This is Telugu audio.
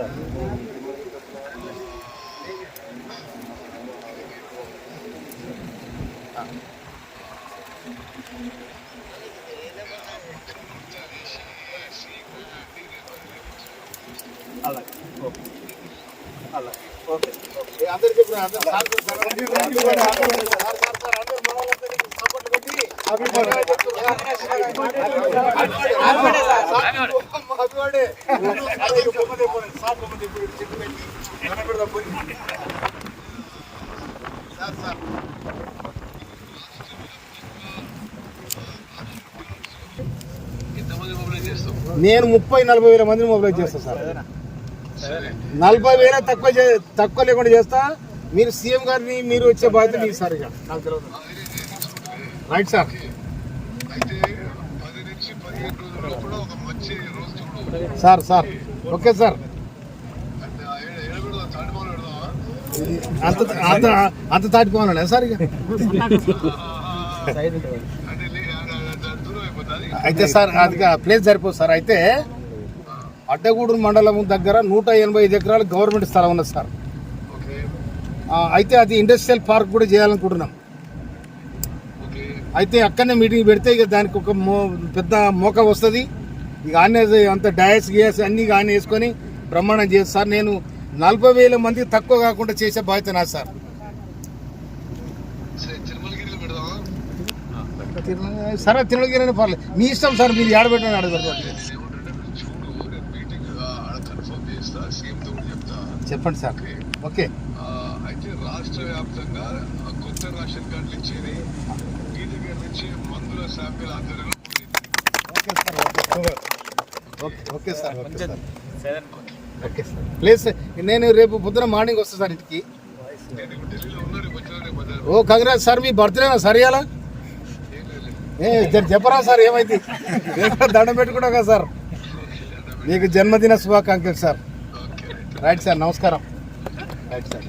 স্যার అలాగే ఓకే అలాగే ఓకే ఓకే అందరికీ అందరూ నేను ముప్పై నలభై వేల మందిని మొబైల్ చేస్తాను సార్. నలభై వేల తక్కువ చే- తక్కువ లేకుండా చేస్తా. మీరు సీఎం గారిని మీరు వచ్చే బాధ్యత మీకు సార్ ఇక. నాకు తెలియదు right sir sir sir. Okay sir. అంత అంత అంత తాటిపోవాలనే సార్ ఇక? అయితే సార్ అది ప్లేస్ సరిపోదు సార్. అయితే అడ్డగూడూరు మండలం దగ్గర నూట ఎనభై ఐదు ఎకరాలు గవర్నమెంట్ స్థలం ఉన్నది సార్. అయితే అది ఇండస్ట్రియల్ పార్క్ కూడా చేయాలనుకుంటున్నాం. అయితే అక్కడనే మీటింగ్ పెడితే ఇక దానికి ఒక మో పెద్ద మోక వస్తుంది. ఇక ఆనే అంత డయాస్ గియాస్ అన్ని ఆనే వేసుకొని బ్రహ్మాండం చేసి సార్ నేను నలభై వేల మంది తక్కువ కాకుండా చేసే బాధ్యత నా సార్. సరే తినగిరని పర్లేదు. మీ ఇష్టం సార్ మీరు ఏడబెట్టని ఆడ చెప్తా. చెప్పండి సార్. ఓకే? అయితే రాష్ట్ర వ్యాప్తంగా కొత్త రేషన్ కార్డులు ఇచ్చేది. ఆధ్వర్యంలో. Okay sir okay okay sir. Okay sir. Okay sir please నేను రేపు పొద్దున మార్నింగ్ వస్తాను సార్ ఇంటికి. ఓ కంగ్రాట్ సార్ మీ బర్త్డేనా సార్ ఇవాళ ఏం చెప్పరా సార్ ఏమైంది? రేపు దండం పెట్టుకున్నా కదా సార్? మీకు జన్మదిన శుభాకాంక్షలు సార్. రైట్ సార్ నమస్కారం. Right sir.